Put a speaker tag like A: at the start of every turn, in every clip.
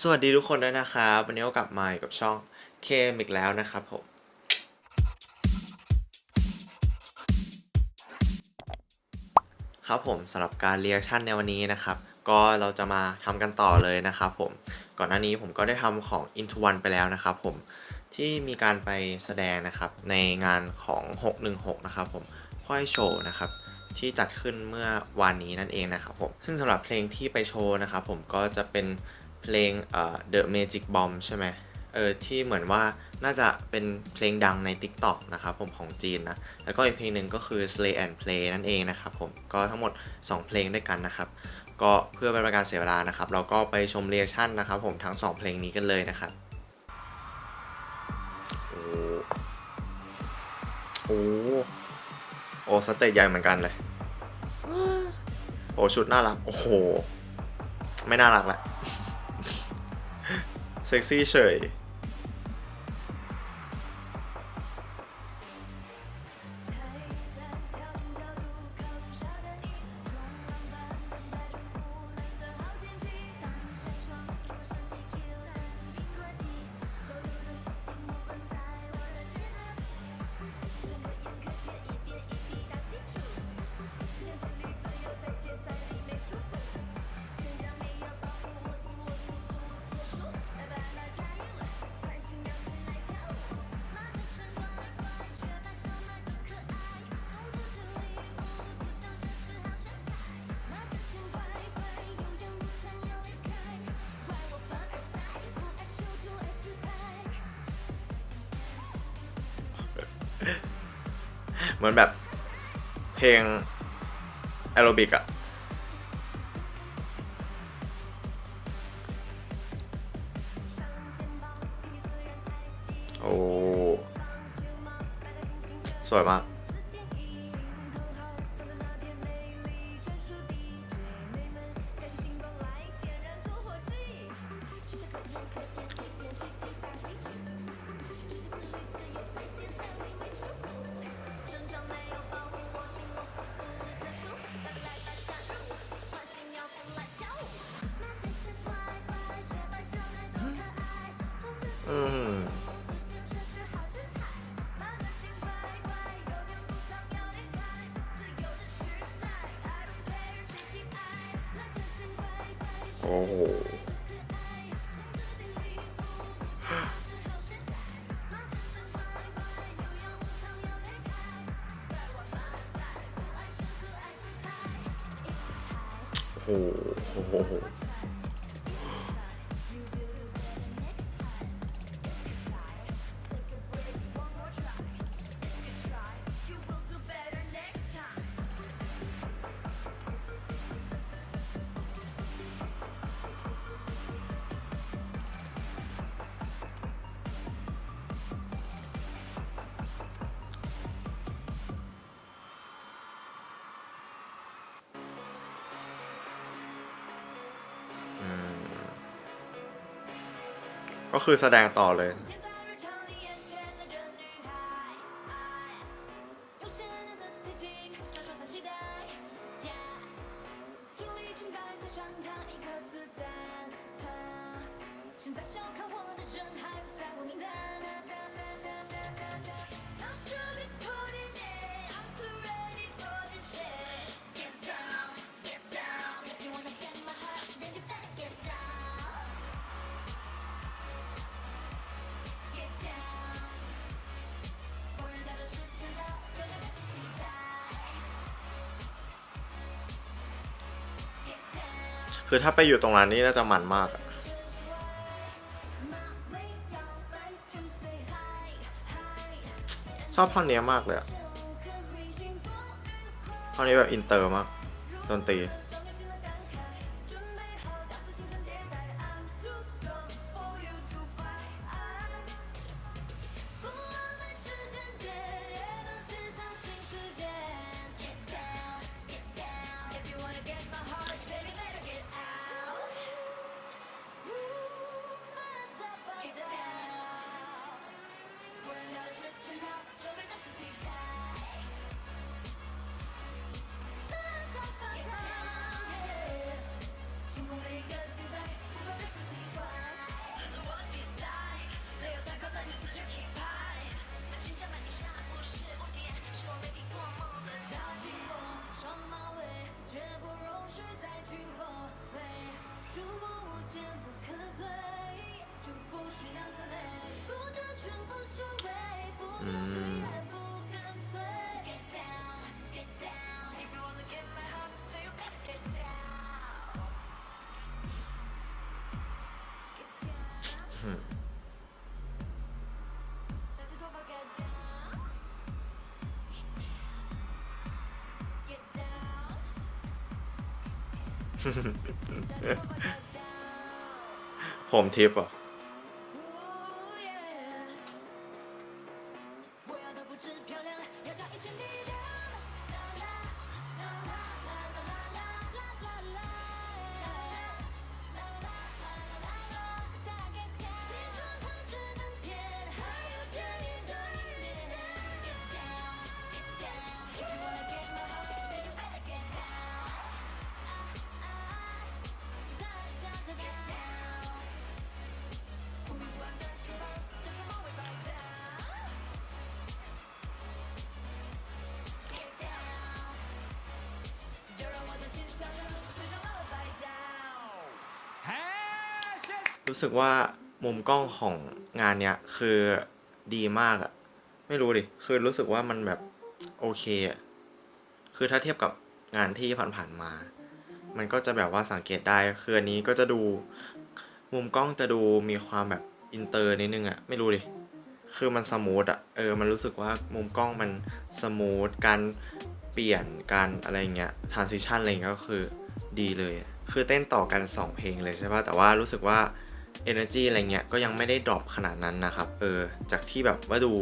A: สวัสดีทุกคนด้วยนะครับ วันนี้ก็กลับมาอยู่กับช่องเคมอีกแล้วนะครับผม ครับผมสำหรับการเรียกชั่นในวันนี้นะครับ ก็เราจะมาทำกันต่อเลยนะครับผม ก่อนหน้านี้ผมก็ได้ทำของ Into One ไปแล้วนะครับผม ที่มีการไปแสดงนะครับ ในงานของ 616 นะครับผมค่อยโชว์นะครับที่จัดขึ้นเมื่อวานนี้นั่นเองนะครับผม ซึ่งสำหรับเพลงที่ไปโชว์นะครับผมก็จะเป็น เพลงเอ่อ The Magic Bomb ใช่ไหมเออที่เหมือนว่าน่าจะเป็นเพลงดังใน TikTok นะครับผมของจีนนะ แล้วก็อีกเพลงหนึ่งก็คือ Slay and Play นั่นเองนะครับผมก็ทั้งหมด 2 เพลงด้วยกันนะครับ ก็เพื่อเป็นประการเสียเวลานะครับ เราก็ไปชมเรียชั่นนะครับผมทั้ง 2 เพลงนี้กันเลยนะครับโอ้โอ้โอ้สเตจใหญ่เหมือนกันเลยโอ้ชุดน่ารัก โอ้โห ไม่น่ารักแหละ เซ็กซี่เฉย เหมือนแบบเพลงแอโรบิกอะโอ้ สวยมาก โอ้โหโก็คือแสดงต่อเลย คือถ้าไปอยู่ตรงร้านนี้น่าจะมันมากอะชอบท่อนเนี้ยมากเลยอะท่อนนี้แบบอินเตอร์มากดนตรี
B: ผมทิปอะ รู้สึกว่ามุมกล้องของงานเนี้ยคือดีมากอะไม่รู้ดิคือรู้สึกว่ามันแบบโอเคอะคือถ้าเทียบกับงานที่ผ่านๆมา มันก็จะแบบว่าสังเกตได้คืออันนี้ก็จะดูมุมกล้องจะดูมีความแบบอินเตอร์นิดนึงอะไม่รู้ดิคือมันสมูทอะเออมันรู้สึกว่ามุมกล้องมันสมูทการเปลี่ยนการอะไรเงี้ยทรานซิชันอะไรเงี้ยก็คือดีเลย คือเต้นต่อกัน 2 เพลงเลยใช่ป่ะแต่ว่ารู้สึกว่า Energy อะไรเงี้ยก็ยังไม่ได้ดรอปขนาดนั้นนะครับ เออ จากที่แบบว่าดู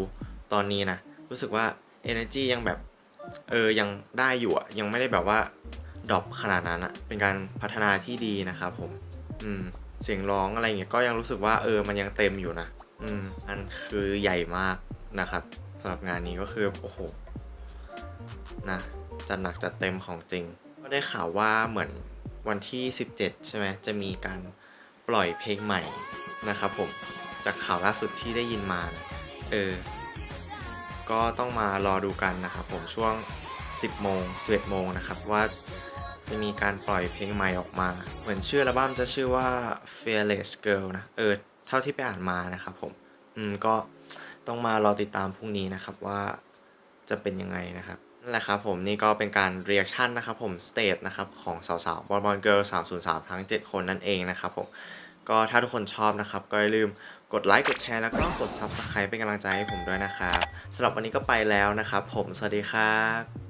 B: ตอนนี้นะ รู้สึกว่า Energy ยังแบบ เออ ยังได้อยู่อะยังไม่ได้แบบว่าดรอปขนาดนั้นอะเป็นการพัฒนาที่ดีนะครับผม อืม เสียงร้องอะไรเงี้ยก็ยังรู้สึกว่าเออ มันยังเต็มอยู่นะ อืม อันคือใหญ่มากนะครับสำหรับงานนี้ก็คือ โอ้โห นะ จัดหนักจัดเต็มของจริง ก็ได้ข่าวว่าเหมือนวันที่ 17 ใช่ไหม จะมีการ ปล่อยเพลงใหม่นะครับผมจากข่าวล่าสุดที่ได้ยินมานะเออ ก็ต้องมารอดูกันนะครับผมช่วง 10 โมง 11 โมงนะครับว่าจะมีการปล่อยเพลงใหม่ออกมา เหมือนชื่ออัลบั้มจะชื่อว่า Fearless Girl นะ เออ เท่าที่ไปอ่านมานะครับผม อืม ก็ต้องมารอติดตามพรุ่งนี้นะครับว่าจะเป็นยังไงนะครับ นั่นแหละครับผมนี่ก็เป็นการเรียกชั่นนะครับผมสเตจนะครับของสาวๆบอลบอลเกิร์ล303ทั้ง 7 คนนั่นเองนะครับผมก็ถ้าทุกคนชอบนะครับ ก็อย่าลืมกดไลค์กดแชร์แล้วก็กดซับสไครป์เป็นกำลังใจให้ผมด้วยนะครับสำหรับวันนี้ก็ไปแล้วนะครับผมสวัสดีครับ